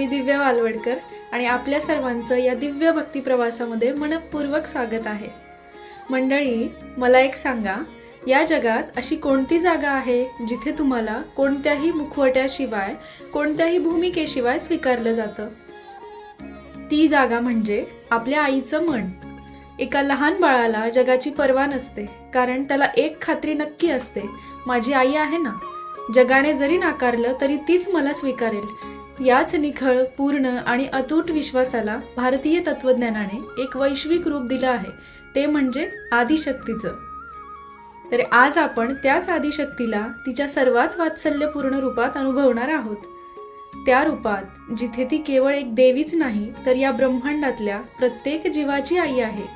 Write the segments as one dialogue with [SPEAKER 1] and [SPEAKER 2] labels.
[SPEAKER 1] मी दिव्या वालवडकर आणि आपल्या सर्वांचं या दिव्य भक्ती प्रवासामध्ये मनपूर्वक स्वागत आहे. मंडळी मला एक सांगा या जगात अशी कोणती जागा आहे जिथे तुम्हाला कोणत्याही मुखवट्याशिवाय कोणत्याही भूमिकेशिवाय स्वीकारलं जातं? ती जागा म्हणजे आपल्या आईचं मन. एका लहान बाळाला जगाची पर्वा नसते कारण त्याला एक खात्री नक्की असते माझी आई आहे ना. जगाने जरी नाकारलं तरी तीच मला स्वीकारेल. याच निखळ पूर्ण आणि अतूट विश्वासाला भारतीय तत्वज्ञानाने एक वैश्विक रूप दिलं आहे. ते म्हणजे आदिशक्तीचं. तर आज आपण त्याच आदिशक्तीला तिच्या सर्वात वात्सल्यपूर्ण रूपात अनुभवणार आहोत. त्या रूपात जिथे ती केवळ एक देवीच नाही तर या ब्रह्मांडातल्या प्रत्येक जीवाची आई आहे.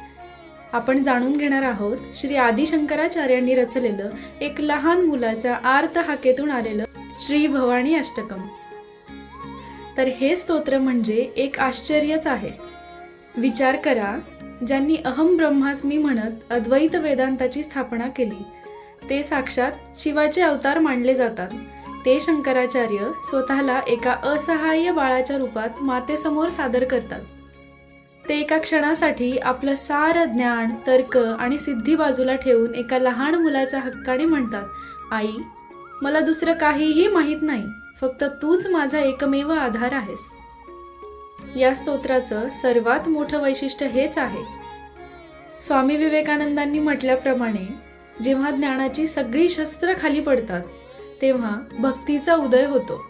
[SPEAKER 1] आपण जाणून घेणार आहोत श्री आदिशंकराचार्यांनी रचलेलं एक लहान मुलाच्या आर्त हाकेतून आलेलं श्री भवानी अष्टकम. तर हे स्तोत्र म्हणजे एक आश्चर्यच आहे. विचार करा ज्यांनी अहम ब्रह्मास्मी म्हणत अद्वैत वेदांताची स्थापना केली ते साक्षात शिवाचे अवतार मानले जातात. ते शंकराचार्य स्वतःला एका असहाय्य बाळाच्या रूपात मातेसमोर सादर करतात. ते एका क्षणासाठी आपलं सारं ज्ञान तर्क आणि सिद्धी बाजूला ठेवून एका लहान मुलाच्या हक्काने म्हणतात आई मला दुसरं काहीही माहीत नाही. फक्त तूच माझा एकमेव आधार आहेस. या स्तोत्राचं सर्वात मोठं वैशिष्ट्य हेच आहे. स्वामी विवेकानंदांनी म्हटल्याप्रमाणे जेव्हा ज्ञानाची सगळी शस्त्र खाली पडतात तेव्हा भक्तीचा उदय होतो.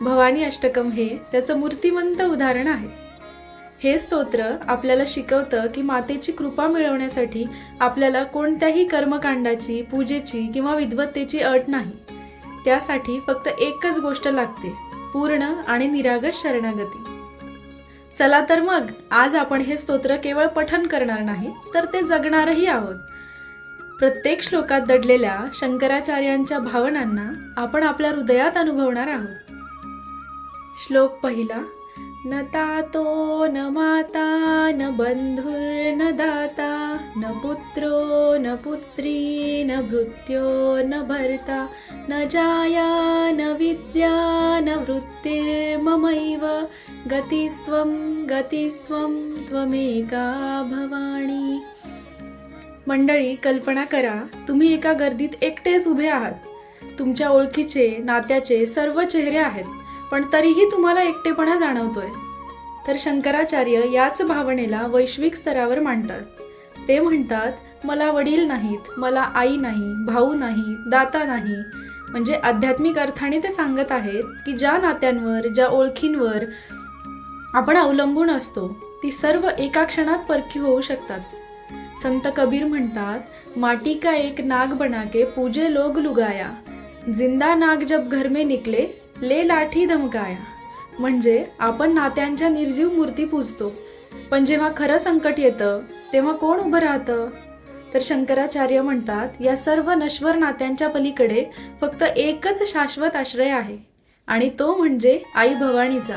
[SPEAKER 1] भवानी अष्टकम हे त्याचं मूर्तिमंत उदाहरण आहे. हे स्तोत्र आपल्याला शिकवतं की मातेची कृपा मिळवण्यासाठी आपल्याला कोणत्याही कर्मकांडाची पूजेची किंवा विद्वत्तेची अट नाही. त्यासाठी फक्त एकच गोष्ट लागते पूर्ण आणि निरागस शरणागती. चला तर मग आज आपण हे स्तोत्र केवळ पठन करणार नाही तर ते जगणारही आहोत. प्रत्येक श्लोकात दडलेल्या शंकराचार्यांच्या भावनांना आपण आपल्या हृदयात अनुभवणार आहोत. श्लोक पहिला न तातो न माता न बन्धुर्न दाता न पुत्रो न पुत्री न भृत्यो न भर्ता न जाया न विद्या न वृत्तिर्ममैव। गतिस्त्वं गतिस्त्वं त्वमेका भवानी मंडळी कल्पना करा तुम्ही एका गर्दीत एकटेच उभे आहात. तुमच्या ओळखीचे नात्याचे सर्व चेहरे आहेत. पण तरीही तुम्हाला एकटेपणा जाणवतोय. तर शंकराचार्य याच भावनेला वैश्विक स्तरावर मांडतात. ते म्हणतात मला वडील नाहीत मला आई नाही भाऊ नाही दाता नाही. म्हणजे आध्यात्मिक अर्थाने ते सांगत आहेत की ज्या नात्यांवर ज्या ओळखींवर आपण अवलंबून असतो ती सर्व एका क्षणात परकी होऊ शकतात. संत कबीर म्हणतात माटी का एक नाग बनाके पूजे लोग लुगाया जिंदा नाग जब घर में निकले ले लाठी धमकाया म्हणजे आपण नात्यांच्या निर्जीव मूर्ती पूजतो. पण जेव्हा खरं संकट येतं तेव्हा कोण उभं राहतं? तर शंकराचार्य म्हणतात या सर्व नश्वर नात्यांच्या पलीकडे फक्त एकच शाश्वत आश्रय आहे आणि तो म्हणजे आई भवानीचा.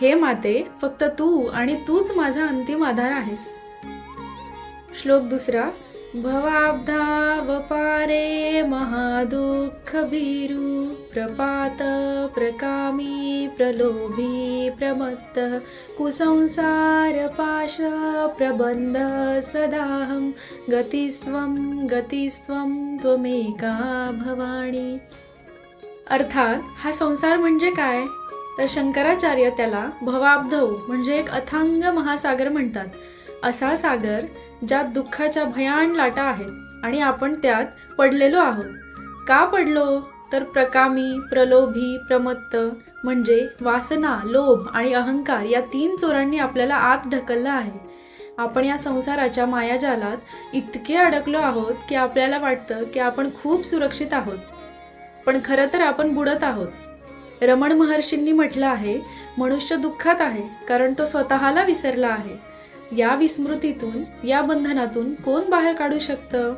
[SPEAKER 1] हे माते फक्त तू आणि तूच माझा अंतिम आधार आहेस. श्लोक दुसरा भवाब्धावपारे महादुःखभीरु प्रपात प्रकामी प्रलोभी प्रमत्त कुसंसारपाश प्रबन्ध प्रबंध सदाहं गतिस्त्वं गतिस्त्वं त्वमेका भवानी अर्थात हा संसार म्हणजे काय? तर शंकराचार्य त्याला भवाब्धव म्हणजे एक अथांग महासागर म्हणतात. असा सागर ज्यात दुःखाच्या भयान लाटा आहेत आणि आपण त्यात पडलेलो आहोत. का पडलो? तर प्रकामी प्रलोभी प्रमत्त म्हणजे वासना लोभ आणि अहंकार या तीन चोरांनी आपल्याला आत ढकललं आहे. आपण या संसाराच्या मायाजालात इतके अडकलो आहोत की आपल्याला वाटतं की आपण खूप सुरक्षित आहोत. पण खरं तर आपण बुडत आहोत. रमण महर्षींनी म्हटलं आहे मनुष्य दुःखात आहे कारण तो स्वतःला विसरला आहे. या विस्मृतीतून या बंधनातून कोण बाहेर काढू शकतं?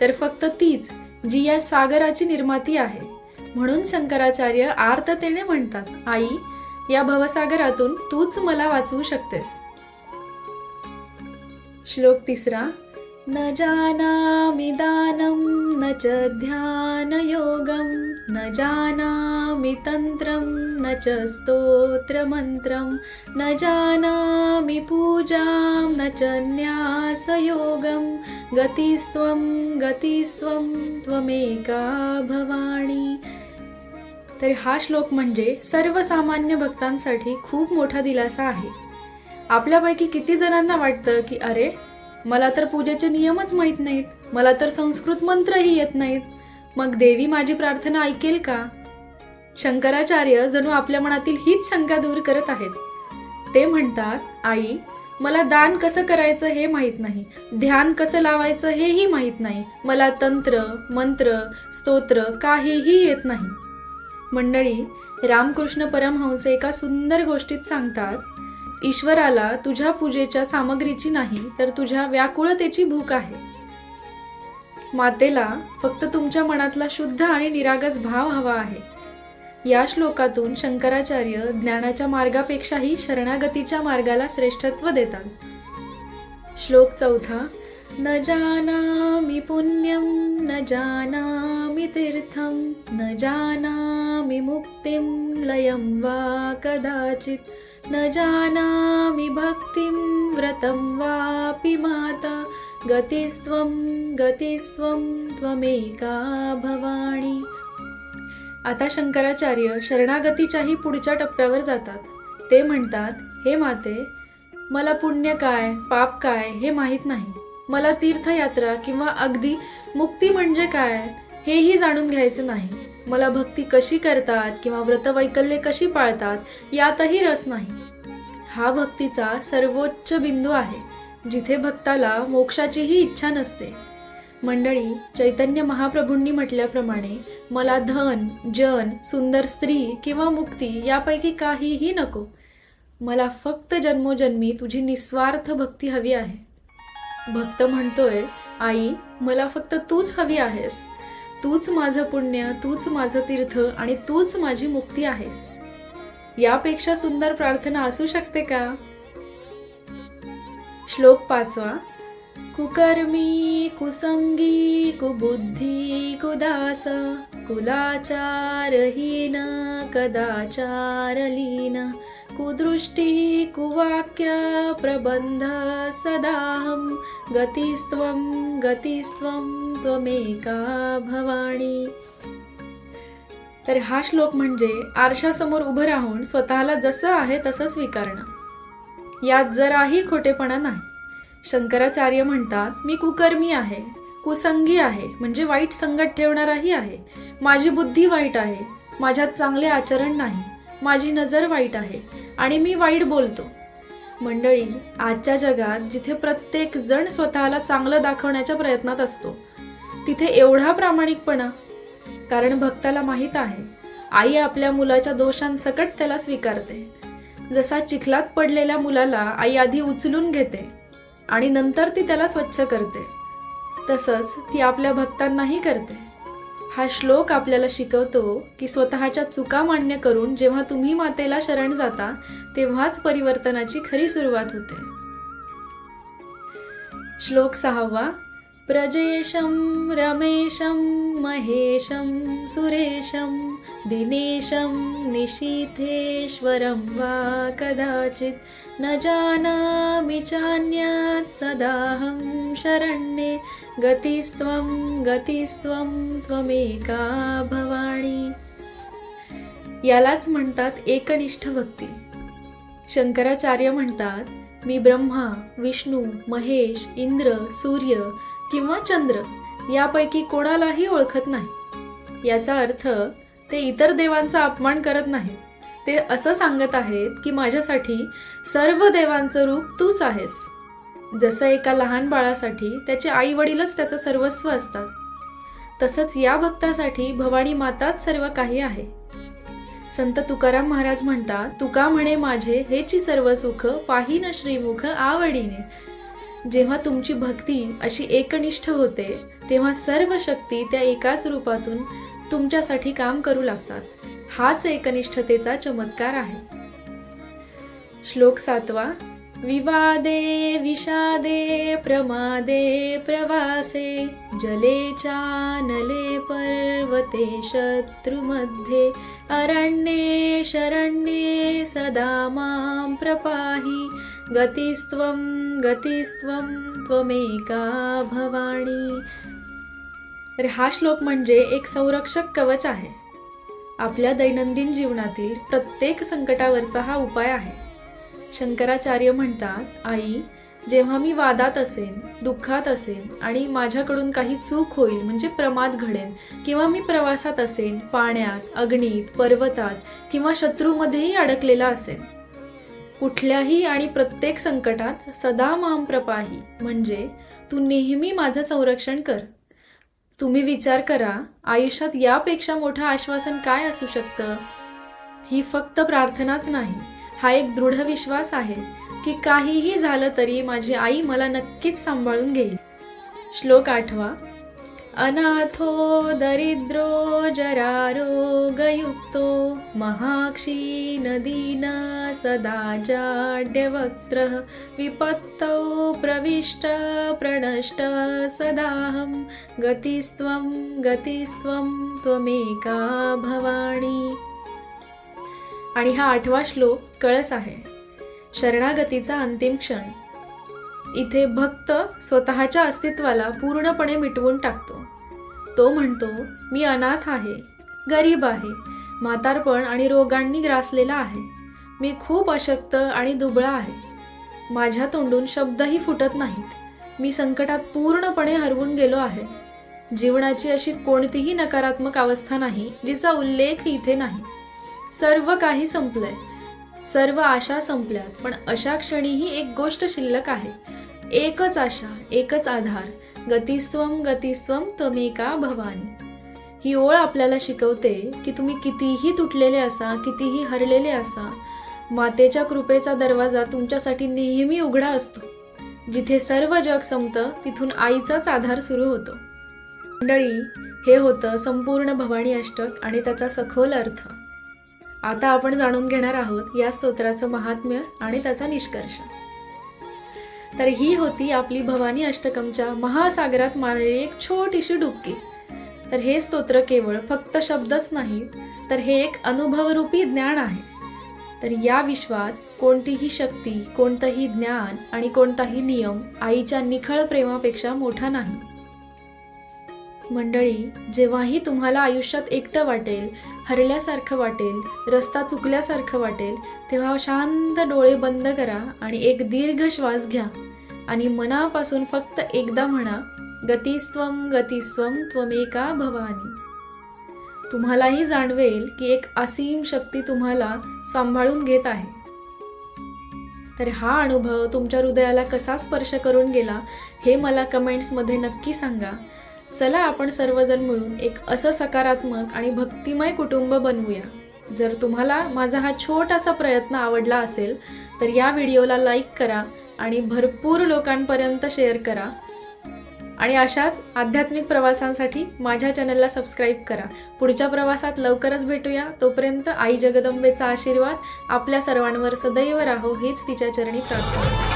[SPEAKER 1] तर फक्त तीच जी या सागराची निर्माती आहे. म्हणून शंकराचार्य आर्ततेने म्हणतात आई या भवसागरातून तूच मला वाचवू शकतेस. श्लोक तिसरा न जानामि दानं न च ध्यानयोगं न जानामि तन्त्रं न च स्तोत्रमन्त्रं। न जानामि पूजां न च न्यासयोगं। गतिस्त्वं गतिस्त्वं त्वमेका भवाणी। तर हा श्लोक म्हणजे सर्वसामान्य भक्तांसाठी खूप मोठा दिलासा आहे. आपल्यापैकी किती जणांना वाटतं की अरे मला तर पूजेचे नियमच माहीत नाहीत. मला तर संस्कृत मंत्रही येत नाहीत. मग देवी माझी प्रार्थना ऐकेल का? शंकराचार्य जणू आपल्या मनातील हीच शंका दूर करत आहेत. ते म्हणतात आई मला दान कसं करायचं हे माहीत नाही. ध्यान कसं लावायचं हेही माहीत नाही. मला तंत्र मंत्र स्तोत्र काहीही येत नाही. मंडळी रामकृष्ण परमहंस एका सुंदर गोष्टीत सांगतात ईश्वराला तुझ्या पूजेच्या सामग्रीची नाही तर तुझ्या व्याकुळतेची भूक आहे. मातेला फक्त तुमच्या मनातला शुद्ध आणि निरागस भाव हवा आहे. या श्लोकातून शंकराचार्य ज्ञानाच्या मार्गापेक्षाही शरणागतीच्या मार्गाला श्रेष्ठत्व देतात. श्लोक चौथा न जानामि पुण्यं न जानामि तीर्थं न जानामि मुक्तिं लयं वा कदाचित् न जानामि भक्तिं व्रतं वापि माता गतिस्त्वं गतिस्त्वं त्वमेका भवाणी. आता शंकराचार्य शरणागतीच्याही पुढच्या टप्प्यावर जातात. ते म्हणतात हे माते मला पुण्य काय पाप काय हे माहीत नाही. मला तीर्थयात्रा किंवा अगदी मुक्ती म्हणजे काय हेही जाणून घ्यायचं नाही. मला भक्ती कशी करतात किंवा व्रतवैकल्ये कशी पाळतात यातही रस नाही. हा भक्तीचा सर्वोच्च बिंदू आहे. जिथे भक्ताला मोक्षाचीही इच्छा नसते. मंडळी चैतन्य महाप्रभूंनी म्हटल्याप्रमाणे मला धन जन सुंदर स्त्री किंवा मुक्ती यापैकी काहीही नको. मला फक्त जन्मोजन्मी तुझी निस्वार्थ भक्ती हवी आहे. भक्त म्हणतोय आई मला फक्त तूच हवी आहेस. तूच माझं पुण्य तूच माझं तीर्थ आणि तूच माझी मुक्ती आहेस. यापेक्षा सुंदर प्रार्थना असू शकते का? श्लोक पाचवा. कुकर्मी कुसंगी कुबुद्धी कुदास कुलाचारहीन कदाचारलीन कुदृष्टी कुवाक्य प्रबंध सदाहं गतिस्त्वं गतिस्त्वं त्वमेका भवाणी. तर हा श्लोक म्हणजे आरशासमोर उभं राहून स्वतःला जसं आहे तसं स्वीकारणं. यात जराही खोटेपणा नाही. शंकराचार्य म्हणतात मी कुकर्मी आहे कुसंगी आहे म्हणजे वाईट संगत ठेवणाराही आहे. माझी बुद्धी वाईट आहे माझ्यात चांगले आचरण नाही माझी नजर वाईट आहे आणि मी वाईट बोलतो. मंडळी आजच्या जगात जिथे प्रत्येक जण स्वतःला चांगलं दाखवण्याच्या प्रयत्नात असतो तिथे एवढा प्रामाणिकपणा. कारण भक्ताला माहीत आहे आई आपल्या मुलाच्या दोषांसकट त्याला स्वीकारते. जसा चिखलात पडलेल्या मुलाला आई आधी उचलून घेते आणि नंतर ती त्याला स्वच्छ करते तसंच ती आपल्या भक्तांनाही करते. हा श्लोक आपल्याला शिकवतो की स्वतःच्या चुका मान्य करून जेव्हा तुम्ही मातेला शरण जाता तेव्हाच परिवर्तनाची खरी सुरुवात होते. श्लोक सहावा प्रजेशं रमेशं महेशं सुरेशं। दिनेशं निशीथेश्वरं वा कदाचित् न जानामि चान्यात् सदाहं शरण्ये। गतिस्त्वं गतिस्त्वं त्वमेका भवाणी। यालाच म्हणतात एकनिष्ठ भक्ती। शंकराचार्य म्हणतात मी ब्रह्मा विष्णू महेश इंद्र सूर्य किंवा चंद्र यापैकी कोणालाही ओळखत नाही. याचा अर्थ ते इतर देवांचा अपमान करत नाही. ते असं सांगत आहेत की माझ्यासाठी सर्व देवांचं रूप तूच आहेस. जसं एका लहान बाळासाठी त्याचे आई वडीलच त्याचं सर्वस्व असतात. तसंच या भक्तासाठी भवानी माताच सर्व काही आहे. संत तुकाराम महाराज म्हणतात तुका म्हणे माझे हेची सर्व सुख पाहिन श्रीमुख आवडीने. जेव्हा तुमची भक्ती अशी एकनिष्ठ होते तेव्हा सर्व शक्ती त्या एकाच रूपातून तुमच्यासाठी काम करू लागतात. हाच एकनिष्ठतेचा चमत्कार आहे. श्लोक सातवा विवादे विषादे प्रमादे प्रवासे जले चानले पर्वते शत्रुमध्ये अरण्ये शरण्ये सदा मां प्रपाहि गतिस्त्वं गतिस्त्वं त्वमेका भवानी तर हा श्लोक म्हणजे एक संरक्षक कवच आहे. आपल्या दैनंदिन जीवनातील प्रत्येक संकटावरचा हा उपाय आहे. शंकराचार्य म्हणतात आई जेव्हा मी वादात असेन दुःखात असेन आणि माझ्याकडून काही चूक होईल म्हणजे प्रमाद घडेन किंवा मी प्रवासात असेन पाण्यात अग्नीत पर्वतात किंवा शत्रूमध्येही अडकलेला असेन कुठल्याही आणि प्रत्येक संकटात सदा माम प्रपाही म्हणजे तू नेहमी माझं संरक्षण कर. तुम्ही विचार करा आयुष्यात यापेक्षा मोठं आश्वासन काय असू शकतं? ही फक्त प्रार्थनाच नाही हा एक दृढ विश्वास आहे की काहीही झालं तरी माझी आई मला नक्कीच सांभाळून घेईल. श्लोक आठवा अनाथो दरिद्रो जरारोगयुक्तो महाक्षीनदीना सदा जाड्यवक्त्रः विपत्तौ प्रविष्ट प्रणष्ट सदाहं। गतिस्त्वं गतिस्त्वं त्वमेका भवानी आणि हा आठवा श्लोक कळस आहे। शरणागतीचा अंतिम क्षण। इथे भक्त स्वतःच्या अस्तित्वाला पूर्णपणे मिटवून टाकतो। तो म्हणतो मी अनाथ आहे गरीब आहे म्हातारपण आणि रोगांनी ग्रासलेला आहे. मी खूप अशक्त आणि दुबळा आहे. माझ्या तोंडून शब्दही फुटत नाहीत. मी संकटात पूर्णपणे हरवून गेलो आहे. जीवनाची अशी कोणतीही नकारात्मक अवस्था नाही जिचा उल्लेख इथे नाही. सर्व काही संपलंय. सर्व आशा संपल्यात पण अशा क्षणीही एक गोष्ट शिल्लक आहे. एकच आशा एकच आधार गतिस्त्वम गतिस्त्वम तमेका भवानी. ही ओळ आपल्याला शिकवते की तुम्ही कितीही तुटलेले असा कितीही हरलेले असा मातेच्या कृपेचा दरवाजा तुमच्यासाठी नेहमी उघडा असतो. जिथे सर्व जग संपतं तिथून आईचाच आधार सुरू होतो. मंडळी हे होतं संपूर्ण भवानी अष्टक आणि त्याचा सखोल अर्थ. आता आपण जाणून घेणार आहोत या स्तोत्राचं महात्म्य आणि त्याचा निष्कर्ष. तर ही होती आपली भवानी अष्टकमच्या महासागरात मारलेली एक छोटीशी डुबकी. तर हे स्तोत्र केवळ फक्त शब्दच नाही तर हे एक अनुभवरूपी ज्ञान आहे. तर या विश्वात कोणतीही शक्ती कोणतंही ज्ञान आणि कोणताही नियम आईच्या निखळ प्रेमापेक्षा मोठा नाही. मंडळी जेव्हाही तुम्हाला आयुष्यात एकटं वाटेल हरल्यासारखं वाटेल रस्ता चुकल्यासारखं वाटेल तेव्हा शांत डोळे बंद करा आणि एक दीर्घ श्वास घ्या. आणि मनापासून फक्त एकदा म्हणा गतिस्त्वम गतिस्त्वम त्वमेका भवानी. तुम्हालाही जाणवेल की एक असीम शक्ती तुम्हाला सांभाळून घेत आहे. तर हा अनुभव तुमच्या हृदयाला कसा स्पर्श करून गेला हे मला कमेंट्समध्ये नक्की सांगा. चला आपण सर्वजण मिळून एक असं सकारात्मक आणि भक्तिमय कुटुंब बनवूया. जर तुम्हाला माझा हा छोटासा प्रयत्न आवडला असेल तर या व्हिडिओला लाईक करा आणि भरपूर लोकांपर्यंत शेअर करा. आणि अशाच आध्यात्मिक प्रवासांसाठी माझ्या चॅनलला सबस्क्राईब करा. पुढच्या प्रवासात लवकरच भेटूया. तोपर्यंत आई जगदंबेचा आशीर्वाद. आपल्या सर्वांवर सदैव राहो. हेच तिच्या चरणी प्रार्थना.